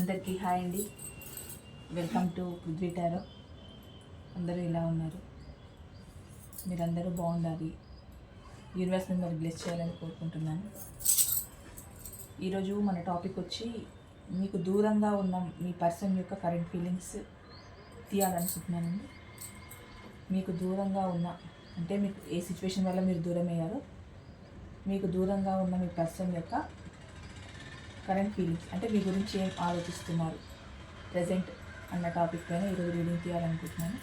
అందరికీ హాయ్ అండి. Welcome to Prithvi tarot. అందరూ ఇలా ఉన్నారు? మీరందరూ బాగుండాలి. యూనివర్స్ మిమ్మల్ని బ్లెస్ చేయాలని కోరుకుంటున్నాను. ఈరోజు మన టాపిక్ వచ్చి మీకు దూరంగా ఉన్న మీ పర్సన్ యొక్క కరెంట్ ఫీలింగ్స్ తీయాలనుకుంటున్నానండి. మీకు దూరంగా ఉన్న అంటే మీకు ఏ సిచ్యువేషన్ వల్ల మీరు దూరం అయ్యారో మీకు దూరంగా ఉన్న మీ పర్సన్ యొక్క కరెంట్ ఫీలింగ్స్ అంటే మీ గురించి ఏం ఆలోచిస్తున్నారు? ప్రజెంట్ అన్న టాపిక్ పైన ఈరోజు రీడింగ్ తీయాలనుకుంటున్నాను.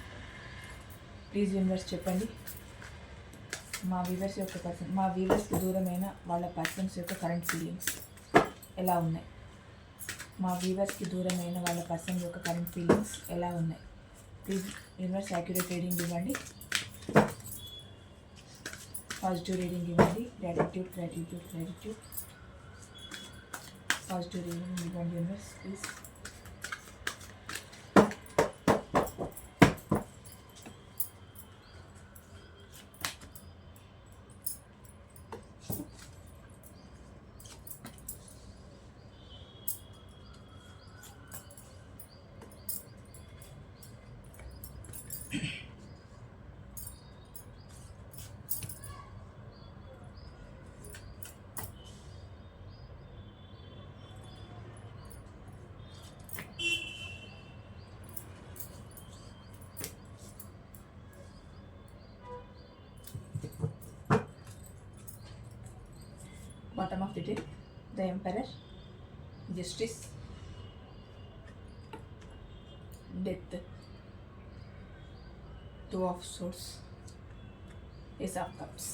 ప్లీజ్ యూనివర్స్ చెప్పండి. మా వ్యూవర్స్ యొక్క పర్సన్ మా వ్యూవర్స్కి దూరమైన వాళ్ళ పర్సన్స్ యొక్క కరెంట్ ఫీలింగ్స్ ఎలా ఉన్నాయి? మా వ్యూవర్స్కి దూరమైన వాళ్ళ పర్సన్ యొక్క కరెంట్ ఫీలింగ్స్ ఎలా ఉన్నాయి? ప్లీజ్ యూనివర్స్ యాక్యురేట్ రీడింగ్ ఇవ్వండి. పాజిటివ్ రీడింగ్ ఇవ్వండి. Gratitude gratitude gratitude positive reading ఇవ్వండి universe please bottom of the deck the emperor justice death two of swords ace of cups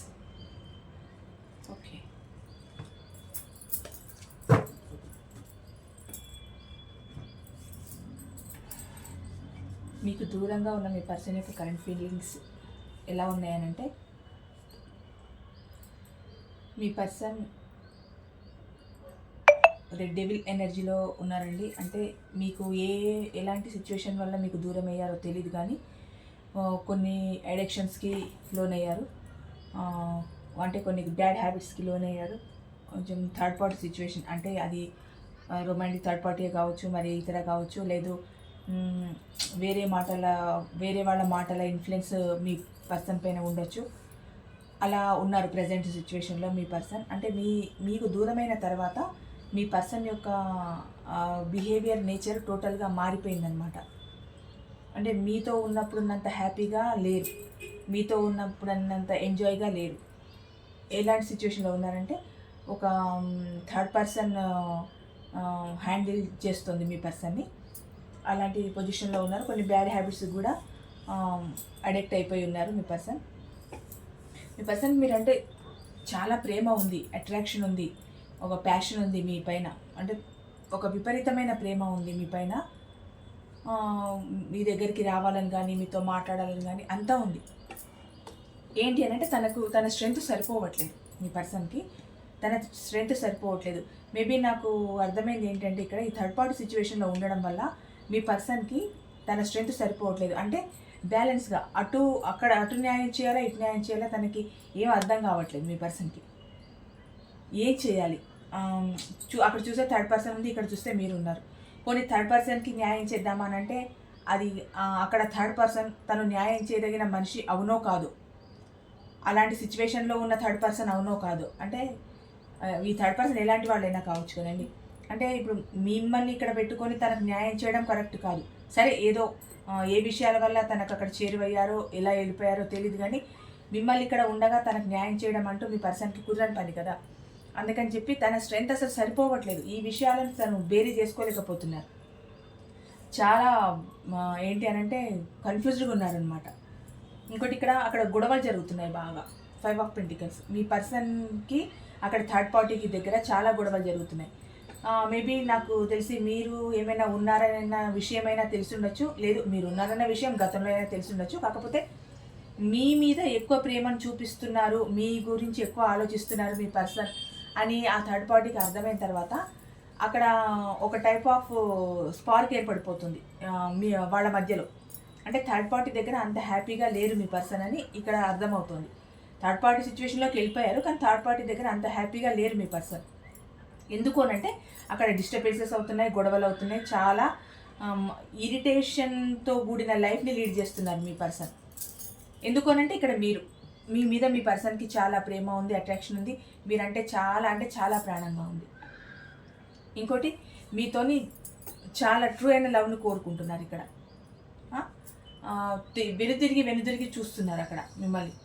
okay మీకు దూరంగా ఉన్న మీ పర్సన్ యొక్క కరెంట్ ఫీలింగ్స్ ఎలా ఉన్నాయనంటే మీ పర్సన్ రెడ్ డెవిల్ ఎనర్జీలో ఉన్నారండి. అంటే మీకు ఏ ఎలాంటి సిచ్యువేషన్ వల్ల మీకు దూరం అయ్యారో తెలియదు కానీ కొన్ని అడిక్షన్స్కి లోనయ్యారు. అయ్యారు అంటే కొన్ని బ్యాడ్ హ్యాబిట్స్కి లోనయ్యారు. కొంచెం థర్డ్ పార్టీ సిచ్యువేషన్ అంటే అది రొమాంటిక్ థర్డ్ పార్టీ కావచ్చు మరి ఇతర కావచ్చు లేదు వేరే మాటల వేరే వాళ్ళ మాటల ఇన్ఫ్లుయెన్స్ మీ పర్సన్ పైన ఉండొచ్చు. అలా ఉన్నారు ప్రజెంట్ సిచ్యువేషన్లో మీ పర్సన్. అంటే మీ మీకు దూరమైన తర్వాత మీ పర్సన్ యొక్క బిహేవియర్ నేచర్ టోటల్గా మారిపోయిందనమాట అంటే మీతో ఉన్నప్పుడున్నంత హ్యాపీగా లేరు. మీతో ఉన్నప్పుడు అన్నంత ఎంజాయ్గా లేరు. ఎలాంటి సిచ్యువేషన్లో ఉన్నారంటే ఒక థర్డ్ పర్సన్ హ్యాండిల్ చేస్తుంది మీ పర్సన్ని అలాంటి పొజిషన్లో ఉన్నారు. కొన్ని బ్యాడ్ హ్యాబిట్స్ కూడా అడిక్ట్ అయిపోయి ఉన్నారు మీ పర్సన్ మీ పర్సన్ మీరంటే చాలా ప్రేమ ఉంది అట్రాక్షన్ ఉంది. ఒక ప్యాషన్ ఉంది మీ పైన. అంటే ఒక విపరీతమైన ప్రేమ ఉంది మీ పైన. మీ దగ్గరికి రావాలని కానీ మీతో మాట్లాడాలని కానీ అంతా ఉంది. ఏంటి అని అంటే తనకు తన స్ట్రెంగ్త్ సరిపోవట్లేదు మీ పర్సన్కి తన స్ట్రెంగ్త్ సరిపోవట్లేదు. మేబీ నాకు అర్థమైంది ఏంటంటే ఇక్కడ ఈ థర్డ్ పార్టీ సిచ్యువేషన్లో ఉండడం వల్ల మీ పర్సన్కి తన స్ట్రెంగ్త్ సరిపోవట్లేదు. అంటే బ్యాలెన్స్గా అటు అక్కడ అటు న్యాయం చేయాలా ఇటు న్యాయం చేయాలా తనకి ఏం అర్థం కావట్లేదు మీ పర్సన్కి ఏం చేయాలి? చూ అక్కడ చూసే థర్డ్ పర్సన్ ఉంది ఇక్కడ చూస్తే మీరు ఉన్నారు కొన్ని థర్డ్ పర్సన్కి న్యాయం చేద్దామా అని అంటే అది అక్కడ థర్డ్ పర్సన్ తను న్యాయం చేయదగిన మనిషి అవునో కాదు. అలాంటి సిచ్యువేషన్లో ఉన్న థర్డ్ పర్సన్ అవునో కాదు. అంటే ఈ థర్డ్ పర్సన్ ఎలాంటి వాళ్ళైనా కావచ్చు కదండి. అంటే ఇప్పుడు మిమ్మల్ని ఇక్కడ పెట్టుకొని తనకు న్యాయం చేయడం కరెక్ట్ కాదు. సరే ఏదో ఏ విషయాల వల్ల తనకు అక్కడ చేరువయ్యారో ఎలా వెళ్ళిపోయారో తెలియదు కానీ మిమ్మల్ని ఇక్కడ ఉండగా తనకు న్యాయం చేయడం అంటూ మీ పర్సన్కి కుదరని పని కదా. అందుకని చెప్పి తన స్ట్రెంగ్త్ అసలు సరిపోవట్లేదు. ఈ విషయాలను తను బేరీ చేసుకోలేకపోతున్నారు. చాలా ఏంటి అని అంటే కన్ఫ్యూజ్డ్గా ఉన్నారనమాట ఇంకోటి ఇక్కడ అక్కడ గొడవలు జరుగుతున్నాయి బాగా. ఫైవ్ ఆఫ్ పెంటికల్స్ మీ పర్సన్కి అక్కడ థర్డ్ పార్టీకి దగ్గర చాలా గొడవలు జరుగుతున్నాయి. మేబీ నాకు తెలిసి మీరు ఏమైనా ఉన్నారన్న విషయమైనా తెలిసి ఉండొచ్చు లేదు మీరు ఉన్నారన్న విషయం గతంలో అయినా తెలిసి ఉండొచ్చు కాకపోతే మీ మీద ఎక్కువ ప్రేమను చూపిస్తున్నారు మీ గురించి ఎక్కువ ఆలోచిస్తున్నారు మీ పర్సన్ అని ఆ థర్డ్ పార్టీకి అర్థమైన తర్వాత అక్కడ ఒక టైప్ ఆఫ్ స్పార్క్ ఏర్పడిపోతుంది uh, మీ uh, వాళ్ళ మధ్యలో. అంటే థర్డ్ పార్టీ దగ్గర అంత హ్యాపీగా లేరు మీ పర్సన్ అని ఇక్కడ అర్థమవుతుంది. థర్డ్ పార్టీ సిచ్యువేషన్లోకి వెళ్ళిపోయారు కానీ థర్డ్ పార్టీ దగ్గర అంత హ్యాపీగా లేరు మీ పర్సన్ ఎందుకు అనంటే అక్కడ డిస్టర్బెన్సెస్ అవుతున్నాయి గొడవలు అవుతున్నాయి చాలా um, ఇరిటేషన్తో కూడిన లైఫ్ని లీడ్ చేస్తున్నారు మీ పర్సన్ ఎందుకు అనంటే ఇక్కడ మీరు. మీ మీద మీ పర్సన్కి చాలా ప్రేమ ఉంది అట్రాక్షన్ ఉంది. మీరంటే చాలా అంటే చాలా ప్రాణంగా ఉంది. ఇంకోటి మీతోని చాలా ట్రూ అయిన లవ్ను కోరుకుంటున్నారు ఇక్కడ. వెనుదిరిగి వెనుదిరిగి చూస్తున్నారు అక్కడ మిమ్మల్ని.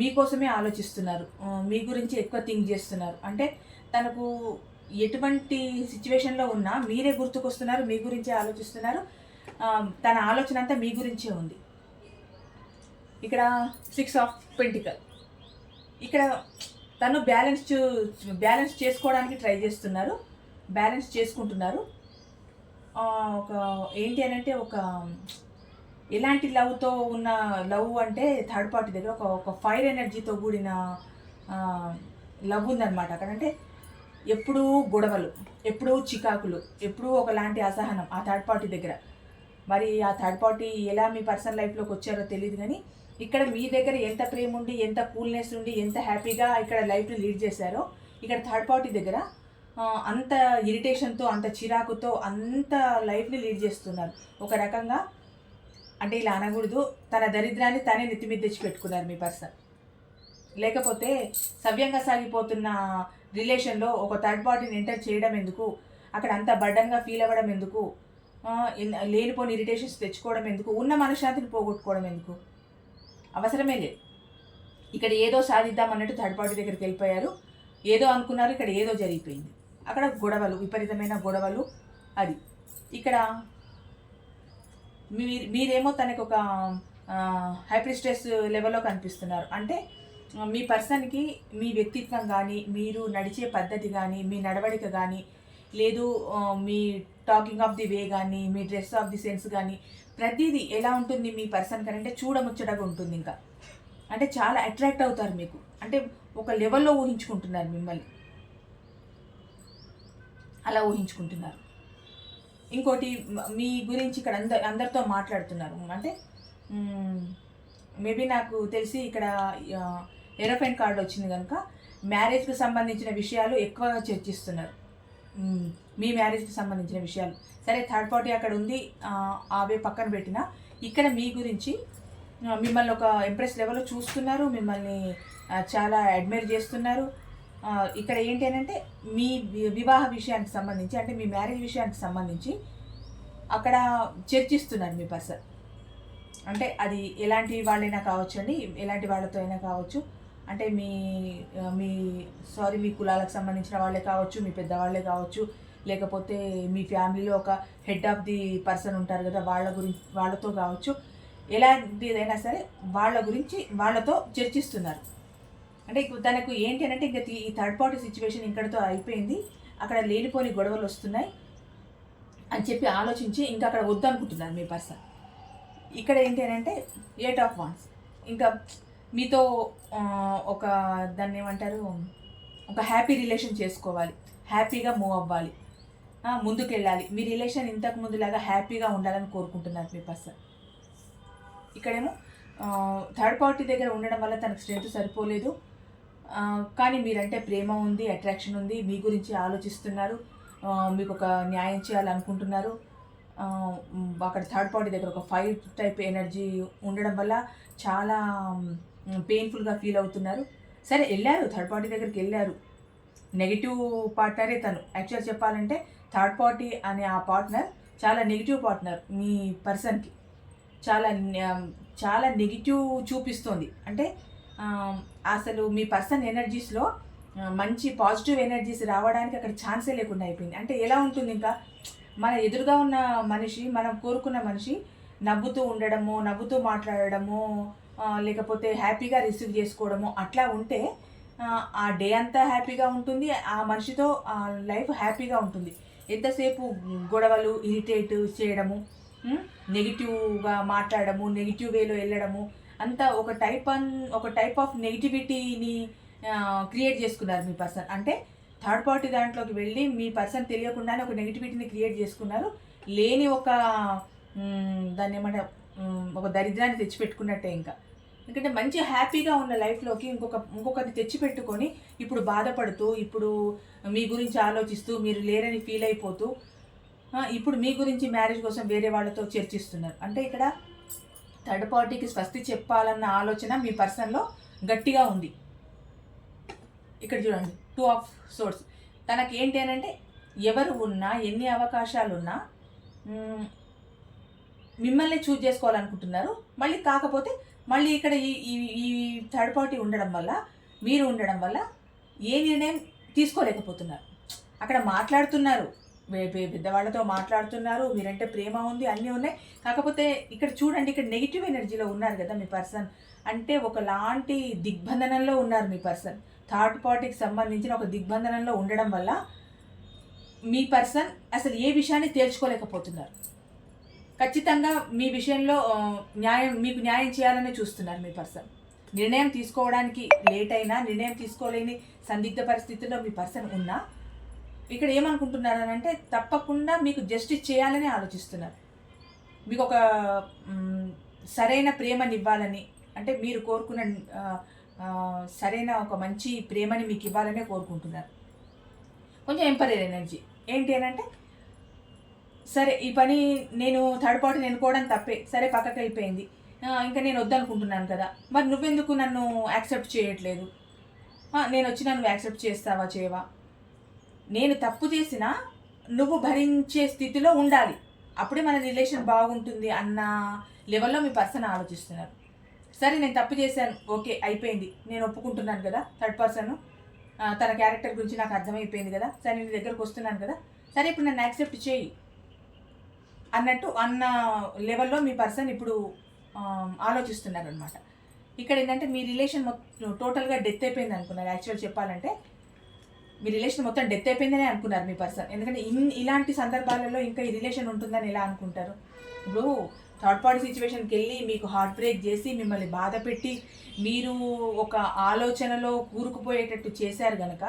మీకోసమే ఆలోచిస్తున్నారు. మీ గురించి ఎక్కువ థింక్ చేస్తున్నారు. అంటే తనకు ఎటువంటి సిచ్యువేషన్లో ఉన్నా మీరే గుర్తుకొస్తున్నారు మీ గురించే ఆలోచిస్తున్నారు. తన ఆలోచన అంతా మీ గురించే ఉంది. ఇక్కడ సిక్స్ ఆఫ్ పెంటికల్. ఇక్కడ తను బ్యాలెన్స్ చూ- బ్యాలెన్స్ చేసుకోవడానికి ట్రై చేస్తున్నారు. బ్యాలెన్స్ చేసుకుంటున్నారు. ఒక ఏంటి అని అంటే ఒక ఎలాంటి లవ్తో ఉన్న లవ్ అంటే థర్డ్ పార్టీ దగ్గర ఒక ఒక ఫైర్ ఎనర్జీతో కూడిన లవ్ ఉందన్నమాట. అక్కడ అంటే ఎప్పుడూ గొడవలు ఎప్పుడూ చికాకులు ఎప్పుడూ ఒకలాంటి అసహనం ఆ థర్డ్ పార్టీ దగ్గర. మరి ఆ థర్డ్ పార్టీ ఎలా మీ పర్సనల్ లైఫ్లోకి వచ్చారో తెలియదు కానీ ఇక్కడ మీ దగ్గర ఎంత ప్రేమ ఉండి ఎంత కూల్నెస్ ఉండి ఎంత హ్యాపీగా ఇక్కడ లైఫ్ని లీడ్ చేశారో ఇక్కడ థర్డ్ పార్టీ దగ్గర అంత ఇరిటేషన్తో అంత చిరాకుతో అంత లైఫ్ని లీడ్ చేస్తున్నారు. ఒక రకంగా అంటే ఇలా అనకూడదు. తన దరిద్రాన్ని తనే నెత్తిమీద తెచ్చి పెట్టుకున్నారు మీ పర్సన్ లేకపోతే సవ్యంగా సాగిపోతున్న రిలేషన్లో ఒక థర్డ్ పార్టీని ఎంటర్ చేయడం ఎందుకు? అక్కడ అంత బడ్డంగా ఫీల్ అవ్వడం ఎందుకు? లేనిపోని ఇరిటేషన్స్ తెచ్చుకోవడం ఎందుకు? ఉన్న మనశ్శాంతిని పోగొట్టుకోవడం ఎందుకు? అవసరమే లేదు. ఇక్కడ ఏదో సాధిద్దాం అన్నట్టు థర్డ్ పార్టీ దగ్గరికి వెళ్ళిపోయారు. ఏదో అనుకున్నారు ఇక్కడ ఏదో జరిగిపోయింది. అక్కడ గొడవలు విపరీతమైన గొడవలు అది. ఇక్కడ మీ మీరేమో తనకు ఒక హైపర్ స్ట్రెస్ లెవెల్లో కనిపిస్తున్నారు. అంటే మీ పర్సన్కి మీ వ్యక్తిత్వం కానీ మీరు నడిచే పద్ధతి కానీ మీ నడవడిక కానీ లేదు మీ టాకింగ్ ఆఫ్ ది వే కానీ మీ డ్రెస్ ఆఫ్ ది సెన్స్ కానీ ప్రతిదీ ఎలా ఉంటుంది మీ పర్సన్ కానీ? అంటే చూడముచ్చటగా ఉంటుంది ఇంకా. అంటే చాలా అట్రాక్ట్ అవుతారు మీకు. అంటే ఒక లెవెల్లో ఊహించుకుంటున్నారు మిమ్మల్ని. అలా ఊహించుకుంటున్నారు. ఇంకోటి మీ గురించి ఇక్కడ అందరు అందరితో మాట్లాడుతున్నారు. అంటే మేబీ నాకు తెలిసి ఇక్కడ ఏరోఫైన్ కార్డు వచ్చింది కనుక మ్యారేజ్కి సంబంధించిన విషయాలు ఎక్కువగా చర్చిస్తున్నారు. మీ మ్యారేజ్కి సంబంధించిన విషయాలు. సరే థర్డ్ పార్టీ అక్కడ ఉంది. అవే పక్కన పెట్టినా. ఇక్కడ మీ గురించి మిమ్మల్ని ఒక ఇంప్రెస్ లెవెల్లో చూస్తున్నారు. మిమ్మల్ని చాలా అడ్మైర్ చేస్తున్నారు. ఇక్కడ ఏంటి అని అంటే మీ వివాహ విషయానికి సంబంధించి అంటే మీ మ్యారేజ్ విషయానికి సంబంధించి అక్కడ చర్చిస్తున్నారు మీ పర్సన్. అంటే అది ఎలాంటి వాళ్ళైనా కావచ్చు అండి ఎలాంటి వాళ్ళతో అయినా కావచ్చు. అంటే మీ మీ సారీ మీ కులాలకు సంబంధించిన వాళ్ళే కావచ్చు మీ పెద్దవాళ్ళే కావచ్చు లేకపోతే మీ ఫ్యామిలీలో ఒక హెడ్ ఆఫ్ ది పర్సన్ ఉంటారు కదా వాళ్ళ గురించి వాళ్ళతో కావచ్చు ఎలాంటిదైనా సరే వాళ్ళ గురించి వాళ్ళతో చర్చిస్తున్నారు. అంటే తనకు ఏంటి అని అంటే ఇంకా ఈ థర్డ్ పార్టీ సిచ్యువేషన్ ఇక్కడతో అయిపోయింది అక్కడ లేనిపోని గొడవలు వస్తున్నాయి అని చెప్పి ఆలోచించి ఇంకా అక్కడ వద్దనుకుంటున్నారు మీ పర్సన్ ఇక్కడ ఏంటి అని అంటే ఎయిట్ ఆఫ్ వాన్స్ ఇంకా మీతో ఒక దాన్ని ఏమంటారు ఒక హ్యాపీ రిలేషన్ చేసుకోవాలి. హ్యాపీగా మూవ్ అవ్వాలి. ముందుకెళ్ళాలి. మీ రిలేషన్ ఇంతకు ముందులాగా హ్యాపీగా ఉండాలని కోరుకుంటున్నారు మీ పర్సన్ ఇక్కడేమో థర్డ్ పార్టీ దగ్గర ఉండడం వల్ల తనకు స్ట్రెంత్ సరిపోలేదు. కానీ మీరంటే ప్రేమ ఉంది అట్రాక్షన్ ఉంది మీ గురించి ఆలోచిస్తున్నారు మీకు ఒక న్యాయం చేయాలనుకుంటున్నారు. అక్కడ థర్డ్ పార్టీ దగ్గర ఒక ఫైవ్ టైప్ ఎనర్జీ ఉండడం వల్ల చాలా పెయిన్ఫుల్గా ఫీల్ అవుతున్నారు. సరే వెళ్ళారు థర్డ్ పార్టీ దగ్గరికి వెళ్ళారు. నెగిటివ్ పార్ట్నరే తను. యాక్చువల్ చెప్పాలంటే థర్డ్ పార్టీ అనే ఆ పార్ట్నర్ చాలా నెగిటివ్ పార్ట్నర్ మీ పర్సన్కి చాలా చాలా నెగిటివ్ చూపిస్తోంది. అంటే అసలు మీ పర్సన్ ఎనర్జీస్లో మంచి పాజిటివ్ ఎనర్జీస్ రావడానికి అక్కడ ఛాన్సే లేకుండా అయిపోయింది. అంటే ఎలా ఉంటుంది ఇంకా? మన ఎదురుగా ఉన్న మనిషి మనం కోరుకున్న మనిషి నవ్వుతూ ఉండడము నవ్వుతూ మాట్లాడడము లేకపోతే హ్యాపీగా రిసీవ్ చేసుకోవడము అట్లా ఉంటే ఆ, డే అంతా హ్యాపీగా ఉంటుంది ఆ మనిషితో లైఫ్ హ్యాపీగా ఉంటుంది. ఎంతసేపు గొడవలు ఇరిటేట్ చేయడము నెగిటివ్గా మాట్లాడము నెగిటివ్ వేలో వెళ్ళడము అంతా ఒక టైప్ అన్ ఒక టైప్ ఆఫ్ నెగిటివిటీని క్రియేట్ చేసుకున్నారు మీ పర్సన్. అంటే థర్డ్ పార్టీ దాంట్లోకి వెళ్ళి మీ పర్సన్ తెలియకుండానే ఒక నెగిటివిటీని క్రియేట్ చేసుకున్నారు లేని ఒక దాన్ని ఏమంటే ఒక దరిద్రాన్ని తెచ్చిపెట్టుకున్నట్టే ఇంకా. ఎందుకంటే మంచి హ్యాపీగా ఉన్న లైఫ్లోకి ఇంకొక ఇంకొకటి తెచ్చిపెట్టుకొని ఇప్పుడు బాధపడుతూ ఇప్పుడు మీ గురించి ఆలోచిస్తూ మీరు లేరని ఫీల్ అయిపోతూ ఇప్పుడు మీ గురించి మ్యారేజ్ కోసం వేరే వాళ్ళతో చర్చిస్తున్నారు. అంటే ఇక్కడ థర్డ్ పార్టీకి స్వస్తి చెప్పాలన్న ఆలోచన మీ పర్సన్లో గట్టిగా ఉంది. ఇక్కడ చూడండి టూ ఆఫ్ సోర్స్ తనకి ఏంటి అని అంటే ఎవరు ఉన్నా ఎన్ని అవకాశాలు ఉన్నా మిమ్మల్ని చూజ్ చేసుకోవాలనుకుంటున్నారు. మళ్ళీ కాకపోతే మళ్ళీ ఇక్కడ ఈ ఈ ఈ థర్డ్ పార్టీ ఉండడం వల్ల మీరు ఉండడం వల్ల ఏ నిర్ణయం తీసుకోలేకపోతున్నారు. అక్కడ మాట్లాడుతున్నారు. పెద్దవాళ్ళతో మాట్లాడుతున్నారు. మీరంటే ప్రేమ ఉంది అన్నీ ఉన్నాయి. కాకపోతే ఇక్కడ చూడండి ఇక్కడ నెగిటివ్ ఎనర్జీలో ఉన్నారు కదా మీ పర్సన్ అంటే ఒకలాంటి దిగ్బంధనంలో ఉన్నారు మీ పర్సన్ థర్డ్ పార్టీకి సంబంధించిన ఒక దిగ్బంధనంలో ఉండడం వల్ల మీ పర్సన్ అసలు ఏ విషయాన్ని తేల్చుకోలేకపోతున్నారు. ఖచ్చితంగా మీ విషయంలో న్యాయం మీకు న్యాయం చేయాలని చూస్తున్నారు మీ పర్సన్. నిర్ణయం తీసుకోవడానికి లేట్ అయినా నిర్ణయం తీసుకోలేని సందిగ్ధ పరిస్థితుల్లో మీ పర్సన్ ఉన్నా ఇక్కడ ఏమనుకుంటున్నారు అని అంటే తప్పకుండా మీకు జస్టిస్ చేయాలని ఆలోచిస్తున్నారు. మీకు ఒక సరైన ప్రేమనివ్వాలని అంటే మీరు కోరుకున్న సరైన ఒక మంచి ప్రేమని మీకు ఇవ్వాలనే కోరుకుంటున్నారు. కొంచెం ఎంపరర్ ఎనర్జీ. ఏంటి అని అంటే సరే ఈ పని నేను థర్డ్ పార్టీని ఎన్నుకోవడం తప్పే. సరే పక్కకి వెళ్ళిపోయింది ఇంకా నేను వద్దనుకుంటున్నాను కదా. మరి నువ్వెందుకు నన్ను యాక్సెప్ట్ చేయట్లేదు? నేను వచ్చి నన్ను యాక్సెప్ట్ చేస్తావా చేయవా నేను తప్పు చేసినా నువ్వు భరించే స్థితిలో ఉండాలి. అప్పుడే మన రిలేషన్ బాగుంటుంది అన్న లెవెల్లో మీ పర్సన్ ఆలోచిస్తున్నారు. సరే నేను తప్పు చేశాను. ఓకే అయిపోయింది. నేను ఒప్పుకుంటున్నాను కదా థర్డ్ పర్సన్ తన క్యారెక్టర్ గురించి నాకు అర్థమైపోయింది కదా. సరే నేను నీ దగ్గరకు వస్తున్నాను కదా. సరే ఇప్పుడు నన్ను యాక్సెప్ట్ చేయి. అన్నట్టు అన్న లెవెల్లో మీ పర్సన్ ఇప్పుడు ఆలోచిస్తున్నారు అనమాట ఇక్కడ ఏంటంటే మీ రిలేషన్ మొత్తం టోటల్గా డెత్ అయిపోయింది అనుకున్నారు. యాక్చువల్ చెప్పాలంటే మీ రిలేషన్ మొత్తం డెత్ అయిపోయిందనే అనుకున్నారు మీ పర్సన్ ఎందుకంటే ఇన్ ఇలాంటి సందర్భాలలో ఇంకా ఈ రిలేషన్ ఉంటుందని ఎలా అనుకుంటారు? ఇప్పుడు థర్డ్ పార్టీ సిచ్యువేషన్కి వెళ్ళి మీకు హార్ట్ బ్రేక్ చేసి మిమ్మల్ని బాధ పెట్టి మీరు ఒక ఆలోచనలో కూరుకుపోయేటట్టు చేశారు కనుక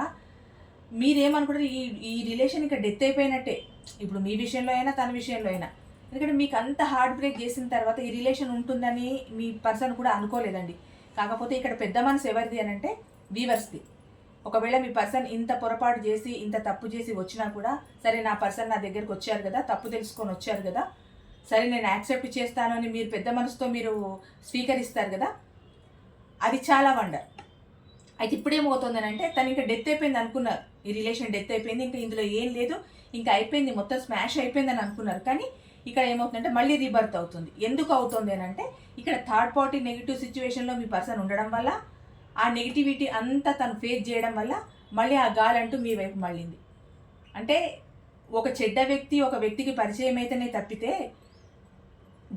మీరేమనుకుంటారు? ఈ ఈ రిలేషన్ ఇంకా డెత్ అయిపోయినట్టే. ఇప్పుడు మీ విషయంలో అయినా తన విషయంలో అయినా. ఎందుకంటే మీకు అంత హార్ట్ బ్రేక్ చేసిన తర్వాత ఈ రిలేషన్ ఉంటుందని మీ పర్సన్ కూడా అనుకోలేదండి. కాకపోతే ఇక్కడ పెద్ద మనసు ఎవరిది అని అంటే వీవర్స్ది ఒకవేళ మీ పర్సన్ ఇంత పొరపాటు చేసి ఇంత తప్పు చేసి వచ్చినా కూడా సరే నా పర్సన్ నా దగ్గరకు వచ్చారు కదా తప్పు తెలుసుకొని వచ్చారు కదా సరే నేను యాక్సెప్ట్ చేస్తాను అని మీరు పెద్ద మనసుతో మీరు స్వీకరిస్తారు కదా అది చాలా వండర్ అయితే ఇప్పుడేమవుతుందని అంటే తను ఇంకా డెత్ అయిపోయింది అనుకున్నారు. ఈ రిలేషన్ డెత్ అయిపోయింది ఇంకా ఇందులో ఏం లేదు. ఇంకా అయిపోయింది మొత్తం స్మాష్ అయిపోయిందని అనుకున్నారు. కానీ ఇక్కడ ఏమవుతుందంటే మళ్ళీ రీబర్త్ అవుతుంది. ఎందుకు అవుతుంది అని అంటే ఇక్కడ థర్డ్ పార్టీ నెగిటివ్ సిచ్యువేషన్లో మీ పర్సన్ ఉండడం వల్ల ఆ నెగిటివిటీ అంతా తను ఫేస్ చేయడం వల్ల మళ్ళీ ఆ గాలి అంటూ మీ వైపు మళ్ళింది. అంటే ఒక చెడ్డ వ్యక్తి ఒక వ్యక్తికి పరిచయం అయితేనే తప్పితే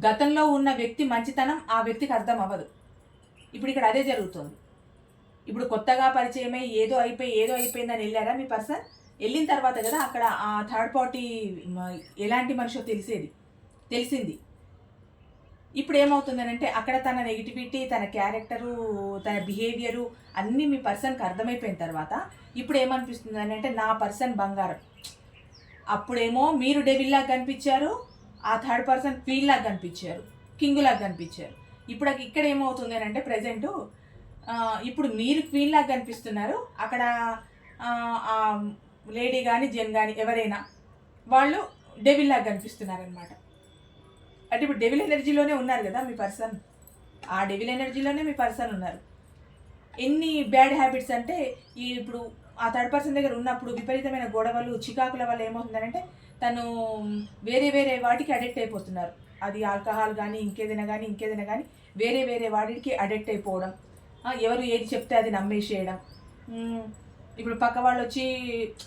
గతంలో ఉన్న వ్యక్తి మంచితనం ఆ వ్యక్తికి అర్థం అవ్వదు. ఇప్పుడు ఇక్కడ అదే జరుగుతుంది. ఇప్పుడు కొత్తగా పరిచయమై ఏదో అయిపోయి ఏదో అయిపోయిందని వెళ్ళారా మీ పర్సన్? వెళ్ళిన తర్వాత కదా అక్కడ ఆ థర్డ్ పార్టీ ఎలాంటి మనిషో తెలిసేది తెలిసింది. ఇప్పుడు ఏమవుతుందనంటే అక్కడ తన నెగిటివిటీ తన క్యారెక్టరు తన బిహేవియరు అన్నీ మీ పర్సన్కి అర్థమైపోయిన తర్వాత ఇప్పుడు ఏమనిపిస్తుంది అని అంటే నా పర్సన్ బంగారం. అప్పుడేమో మీరు డెవిల్లాగా కనిపించారు ఆ థర్డ్ పర్సన్ క్వీన్ లాగా కనిపించారు కింగ్ లాగా కనిపించారు. ఇప్పుడు ఇక్కడ ఏమవుతుంది అని అంటే ప్రజెంటు ఇప్పుడు మీరు క్వీన్ లాగా కనిపిస్తున్నారు. అక్కడ లేడీ కానీ జెన్ కానీ ఎవరైనా వాళ్ళు డెవిల్ లాగా కనిపిస్తున్నారు అనమాట అంటే ఇప్పుడు డెవిల్ ఎనర్జీలోనే ఉన్నారు కదా మీ పర్సన్? ఆ డెవిల్ ఎనర్జీలోనే మీ పర్సన్ ఉన్నారు. ఎన్ని బ్యాడ్ హ్యాబిట్స్ అంటే ఈ ఇప్పుడు ఆ థర్డ్ పర్సన్ దగ్గర ఉన్నప్పుడు విపరీతమైన గొడవలు చికాకుల వల్ల ఏమవుతుందంటే తను వేరే వేరే వాటికి అడిక్ట్ అయిపోతున్నారు. అది ఆల్కహాల్ కానీ ఇంకేదైనా కానీ ఇంకేదైనా కానీ వేరే వేరే వాటికి అడిక్ట్ అయిపోవడం. ఎవరు ఏది చెప్తే అది నమ్మేసేయడం. ఇప్పుడు పక్క వాళ్ళు వచ్చి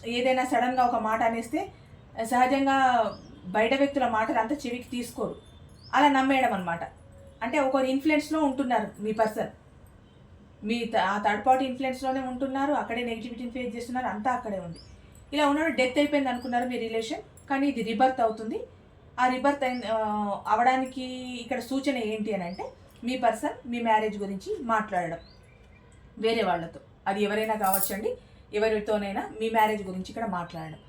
ఏదైనా సడన్గా ఒక మాట అనేస్తే సహజంగా బయట వ్యక్తుల మాటలు అంతా చెవికి తీసుకోరు. అలా నమ్మేయడం అనమాట అంటే ఒకరు ఇన్ఫ్లుయెన్స్లో ఉంటున్నారు మీ పర్సన్. మీ త- ఆ థర్డ్ పార్టీ ఇన్ఫ్లుయెన్స్లోనే ఉంటున్నారు అక్కడే నెగిటివిటీని ఫేస్ చేస్తున్నారు అంతా అక్కడే ఉంది. ఇలా ఉన్నాడు డెత్ అయిపోయింది అనుకున్నారు మీ రిలేషన్ కానీ ఇది రిబర్త్ అవుతుంది. ఆ రిబర్త్ అయిన అవడానికి ఇక్కడ సూచన ఏంటి అని అంటే మీ పర్సన్ మీ మ్యారేజ్ గురించి మాట్లాడడం. వేరే వాళ్ళతో. అది ఎవరైనా కావచ్చండి? ఎవరితోనైనా మీ మ్యారేజ్ గురించి ఇక్కడ మాట్లాడడం.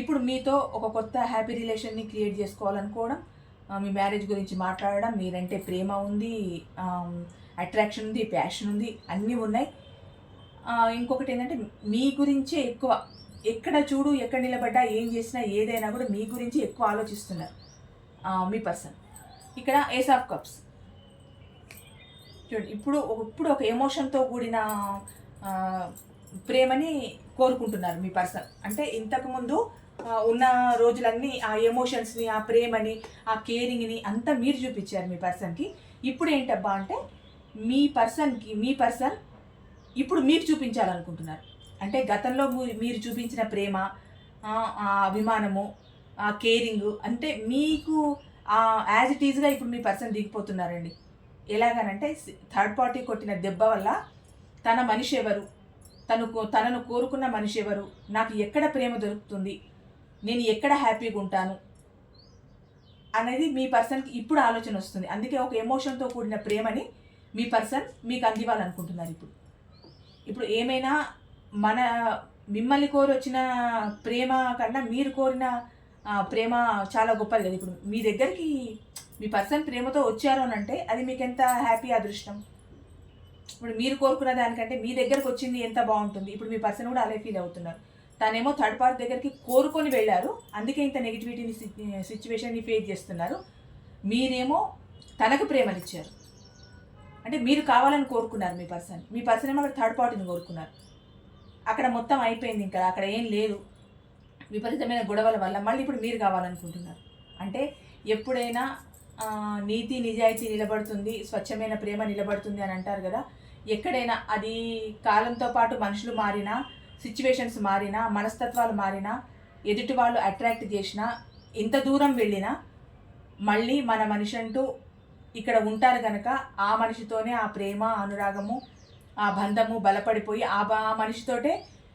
ఇప్పుడు మీతో ఒక కొత్త హ్యాపీ రిలేషన్ని క్రియేట్ చేసుకోవాలనుకోవడం మీ మ్యారేజ్ గురించి మాట్లాడడం మీరంటే ప్రేమ ఉంది అట్రాక్షన్ ఉంది ప్యాషన్ ఉంది అన్నీ ఉన్నాయి. ఇంకొకటి ఏంటంటే మీ గురించే ఎక్కువ. ఎక్కడ చూడు ఎక్కడ నిలబడ్డా ఏం చేసినా ఏదైనా కూడా మీ గురించి ఎక్కువ ఆలోచిస్తున్నారు మీ పర్సన్. ఇక్కడ ఏస్ ఆఫ్ కప్స్. చూడండి ఇప్పుడు ఇప్పుడు ఒక ఎమోషన్తో కూడిన ప్రేమని కోరుకుంటున్నారు మీ పర్సన్. అంటే ఇంతకుముందు ఉన్న రోజులన్నీ ఆ ఎమోషన్స్ని ఆ ప్రేమని ఆ కేరింగ్ని అంతా మీరు చూపించారు మీ పర్సన్కి ఇప్పుడు ఏంటబ్బా అంటే మీ పర్సన్కి మీ పర్సన్ ఇప్పుడు మీరు చూపించాలనుకుంటున్నారు. అంటే గతంలో మీరు చూపించిన ప్రేమ ఆ, ఆ అభిమానము ఆ కేరింగ్ అంటే మీకు యాజ్ ఇట్ ఈజ్గా ఇప్పుడు మీ పర్సన్ దిగిపోతున్నారండి. ఎలాగనంటే థర్డ్ పార్టీ కొట్టిన దెబ్బ వల్ల తన మనిషి ఎవరు? తను కో- తనను కోరుకున్న మనిషి ఎవరు? నాకు ఎక్కడ ప్రేమ దొరుకుతుంది? నేను ఎక్కడ హ్యాపీగా ఉంటాను? అనేది మీ పర్సన్కి ఇప్పుడు ఆలోచన వస్తుంది. అందుకే ఒక ఎమోషన్తో కూడిన ప్రేమని మీ పర్సన్ మీకు అందివ్వాలనుకుంటున్నారు ఇప్పుడు. ఇప్పుడు ఏమైనా మన మిమ్మల్ని కోరి వచ్చిన ప్రేమ కన్నా మీరు కోరిన ప్రేమ చాలా గొప్పది కదా. ఇప్పుడు మీ దగ్గరికి మీ పర్సన్ ప్రేమతో వచ్చారు అని అంటే అది మీకు ఎంత హ్యాపీ అదృష్టం? ఇప్పుడు మీరు కోరుకున్న దానికంటే మీ దగ్గరకు వచ్చింది ఎంత బాగుంటుంది? ఇప్పుడు మీ పర్సన్ కూడా అలా ఫీల్ అవుతున్నారు. తనేమో థర్డ్ పార్టీ దగ్గరికి కోరుకొని వెళ్ళారు. అందుకే ఇంత నెగిటివిటీని సిచ్యువేషన్ని ఫేస్ చేస్తున్నారు. మీరేమో తనకు ప్రేమనిచ్చారు అంటే మీరు కావాలని కోరుకున్నారు మీ పర్సన్. మీ పర్సన్ ఏమో అక్కడ థర్డ్ పార్టీని కోరుకున్నారు. అక్కడ మొత్తం అయిపోయింది ఇంకా. అక్కడ ఏం లేదు. విపరీతమైన గొడవల వల్ల మళ్ళీ ఇప్పుడు మీరు కావాలనుకుంటున్నారు. అంటే ఎప్పుడైనా నీతి నిజాయితీ నిలబడుతుంది స్వచ్ఛమైన ప్రేమ నిలబడుతుంది అని అంటారు కదా. ఎక్కడైనా అది కాలంతో పాటు మనుషులు మారినా సిచ్యువేషన్స్ మారినా మనస్తత్వాలు మారినా ఎదుటి వాళ్ళు అట్రాక్ట్ చేసినా ఎంత దూరం వెళ్ళినా మళ్ళీ మన మనిషి అంటూ ఇక్కడ ఉంటారు కనుక ఆ మనిషితోనే ఆ ప్రేమ అనురాగము ఆ బంధము బలపడిపోయి ఆ బ- ఆ మనిషితోటే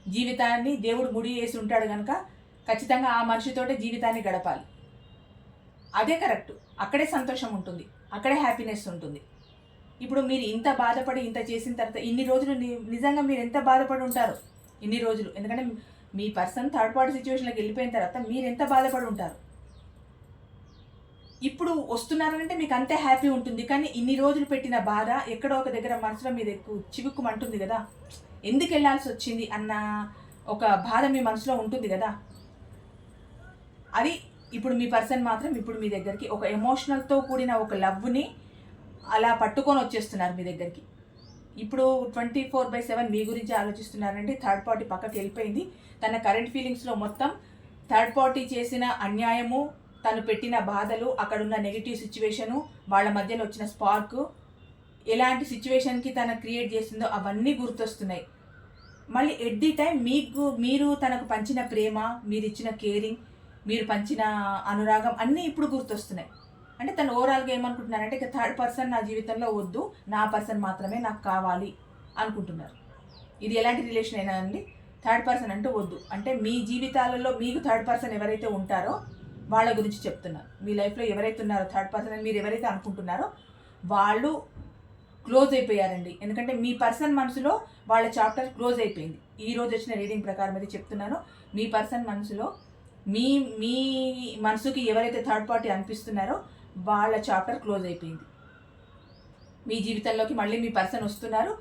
జీవితాన్ని దేవుడు ముడి వేసి ఉంటాడు కనుక ఖచ్చితంగా ఆ మనిషితోటే జీవితాన్ని గడపాలి. అదే కరెక్ట్. అక్కడే సంతోషం ఉంటుంది. అక్కడే హ్యాపీనెస్ ఉంటుంది. ఇప్పుడు మీరు ఇంత బాధపడి ఇంత చేసిన తర్వాత ఇన్ని రోజులు ని- నిజంగా మీరు ఎంత బాధపడి ఉంటారు? ఇన్ని రోజులు. ఎందుకంటే మీ పర్సన్ థర్డ్ పార్టీ సిచ్యువేషన్లోకి వెళ్ళిపోయిన తర్వాత మీరు ఎంత బాధపడి ఉంటారు? ఇప్పుడు వస్తున్నారంటే మీకు అంతే హ్యాపీ ఉంటుంది. కానీ ఇన్ని రోజులు పెట్టిన బాధ ఎక్కడో ఒక దగ్గర మనసులో మీద ఎక్కువ చివుక్కుమంటుంది కదా. ఎందుకు వెళ్ళాల్సి వచ్చింది అన్న ఒక బాధ మీ మనసులో ఉంటుంది కదా. అది ఇప్పుడు మీ పర్సన్ మాత్రం ఇప్పుడు మీ దగ్గరికి ఒక ఎమోషనల్తో కూడిన ఒక లవ్ని అలా పట్టుకొని వచ్చేస్తున్నారు మీ దగ్గరికి. ఇప్పుడు ట్వంటీ ఫోర్ బై సెవెన్ మీ గురించి ఆలోచిస్తున్నారంటే థర్డ్ పార్టీ పక్కకి వెళ్ళిపోయింది. తన కరెంట్ ఫీలింగ్స్లో మొత్తం థర్డ్ పార్టీ చేసిన అన్యాయము తను పెట్టిన బాధలు అక్కడున్న నెగిటివ్ సిచ్యువేషను వాళ్ళ మధ్యలో వచ్చిన స్పార్క్ ఎలాంటి సిచ్యువేషన్కి తను క్రియేట్ చేసిందో అవన్నీ గుర్తొస్తున్నాయి. మళ్ళీ ఎట్ ది టైం మీకు మీరు తనకు పంచిన ప్రేమ మీరు ఇచ్చిన కేరింగ్ మీరు పంచిన అనురాగం అన్నీ ఇప్పుడు గుర్తొస్తున్నాయి. అంటే తను ఓవరాల్గా ఏమనుకుంటున్నారంటే ఇక థర్డ్ పర్సన్ నా జీవితంలో వద్దు నా పర్సన్ మాత్రమే నాకు కావాలి అనుకుంటున్నారు. ఇది ఎలాంటి రిలేషన్ అయినా అండి? థర్డ్ పర్సన్ అంటే వద్దు. అంటే మీ జీవితాలలో మీకు థర్డ్ పర్సన్ ఎవరైతే ఉంటారో వాళ్ళ గురించి చెప్తున్నారు. మీ లైఫ్లో ఎవరైతే ఉన్నారో థర్డ్ పర్సన్ అని మీరు ఎవరైతే అనుకుంటున్నారో వాళ్ళు క్లోజ్ అయిపోయారండి. ఎందుకంటే మీ పర్సన్ మనసులో వాళ్ళ చాప్టర్ క్లోజ్ అయిపోయింది. ఈ రోజు వచ్చిన రీడింగ్ ప్రకారం అయితే చెప్తున్నాను. మీ పర్సన్ మనసులో మీ మీ మనసుకి ఎవరైతే థర్డ్ పార్టీ అనిపిస్తున్నారో వాళ్ళ చాప్టర్ క్లోజ్ అయిపోయింది. మీ జీవితంలోకి మళ్ళీ మీ పర్సన్ వస్తున్నారు.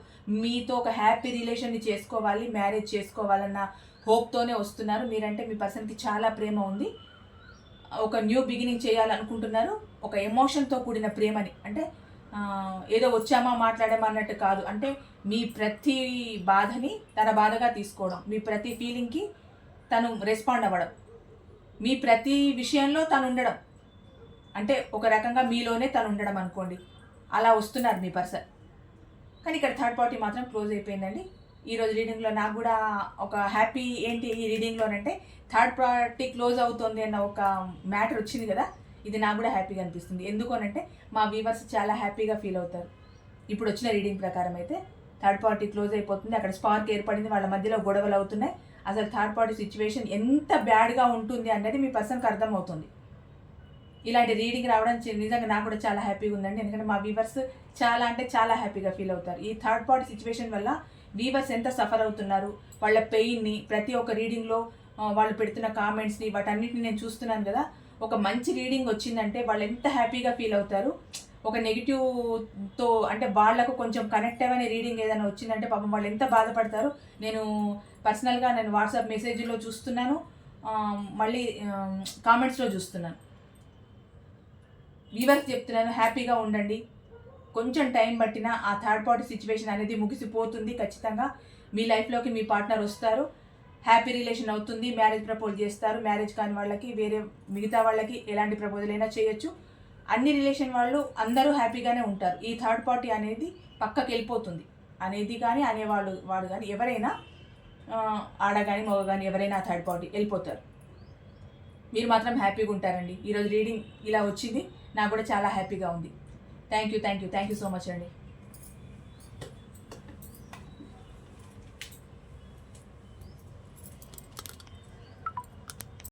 మీతో ఒక హ్యాపీ రిలేషన్ని చేసుకోవాలి మ్యారేజ్ చేసుకోవాలన్న హోప్తోనే వస్తున్నారు. మీరంటే మీ పర్సన్కి చాలా ప్రేమ ఉంది. ఒక న్యూ బిగినింగ్ చేయాలనుకుంటున్నారు. ఒక ఎమోషన్తో కూడిన ప్రేమని అంటే ఏదో వచ్చామా మాట్లాడామా అన్నట్టు కాదు. అంటే మీ ప్రతి బాధని తన బాధగా తీసుకోవడం మీ ప్రతి ఫీలింగ్కి తను రెస్పాండ్ అవ్వడం. మీ ప్రతి విషయంలో తను ఉండడం అంటే ఒక రకంగా మీలోనే తను ఉండడం అనుకోండి. అలా వస్తున్నారు మీ పర్సన్. కానీ ఇక్కడ థర్డ్ పార్టీ మాత్రం క్లోజ్ అయిపోయిందండి. ఈ రోజు రీడింగ్లో నాకు కూడా ఒక హ్యాపీ ఏంటి ఈ రీడింగ్లోనంటే థర్డ్ పార్టీ క్లోజ్ అవుతుంది అన్న ఒక మ్యాటర్ వచ్చింది కదా. ఇది నాకు కూడా హ్యాపీగా అనిపిస్తుంది. ఎందుకనంటే మా వీవర్స్ చాలా హ్యాపీగా ఫీల్ అవుతారు. ఇప్పుడు వచ్చిన రీడింగ్ ప్రకారం అయితే థర్డ్ పార్టీ క్లోజ్ అయిపోతుంది. అక్కడ స్పార్క్ ఏర్పడింది. వాళ్ళ మధ్యలో గొడవలు అవుతున్నాయి. అసలు థర్డ్ పార్టీ సిచ్యువేషన్ ఎంత బ్యాడ్గా ఉంటుంది అనేది మీ పర్సన్కి అర్థమవుతుంది. ఇలాంటి రీడింగ్ రావడం నిజంగా నాకు కూడా చాలా హ్యాపీగా ఉందండి. ఎందుకంటే మా వీవర్స్ చాలా అంటే చాలా హ్యాపీగా ఫీల్ అవుతారు. ఈ థర్డ్ పార్టీ సిచ్యువేషన్ వల్ల వీవర్స్ ఎంత సఫర్ అవుతున్నారు వాళ్ళ పెయిన్ని ప్రతి ఒక్క రీడింగ్లో వాళ్ళు పెడుతున్న కామెంట్స్ని వాటన్నిటిని నేను చూస్తున్నాను కదా ఒక మంచి రీడింగ్ వచ్చిందంటే వాళ్ళు ఎంత హ్యాపీగా ఫీల్ అవుతారు. ఒక నెగిటివ్తో అంటే వాళ్ళకు కొంచెం కనెక్ట్ అవ్వని రీడింగ్ ఏదైనా వచ్చిందంటే పాపం వాళ్ళు ఎంత బాధపడతారు నేను పర్సనల్గా నేను వాట్సాప్ మెసేజ్లో చూస్తున్నాను మళ్ళీ కామెంట్స్లో చూస్తున్నాను. వీవర్స్ చెప్తున్నాను హ్యాపీగా ఉండండి. కొంచెం టైం పట్టినా ఆ థర్డ్ పార్టీ సిచ్యువేషన్ అనేది ముగిసిపోతుంది ఖచ్చితంగా. మీ లైఫ్లోకి మీ పార్ట్నర్ వస్తారు. హ్యాపీ రిలేషన్ అవుతుంది. మ్యారేజ్ ప్రపోజ్ చేస్తారు. మ్యారేజ్ కాని వాళ్ళకి వేరే మిగతా వాళ్ళకి ఎలాంటి ప్రపోజల్ అయినా చేయొచ్చు. అన్ని రిలేషన్ వాళ్ళు అందరూ హ్యాపీగానే ఉంటారు. ఈ థర్డ్ పార్టీ అనేది పక్కకి వెళ్ళిపోతుంది అనేది కానీ అనేవాళ్ళు వాడు కానీ ఎవరైనా ఆడ కానీ మగ కానీ ఎవరైనా థర్డ్ పార్టీ వెళ్ళిపోతారు. మీరు మాత్రం హ్యాపీగా ఉంటారండి. ఈరోజు రీడింగ్ ఇలా వచ్చింది. నాకు కూడా చాలా హ్యాపీగా ఉంది. Thank you thank you thank you so much అండి.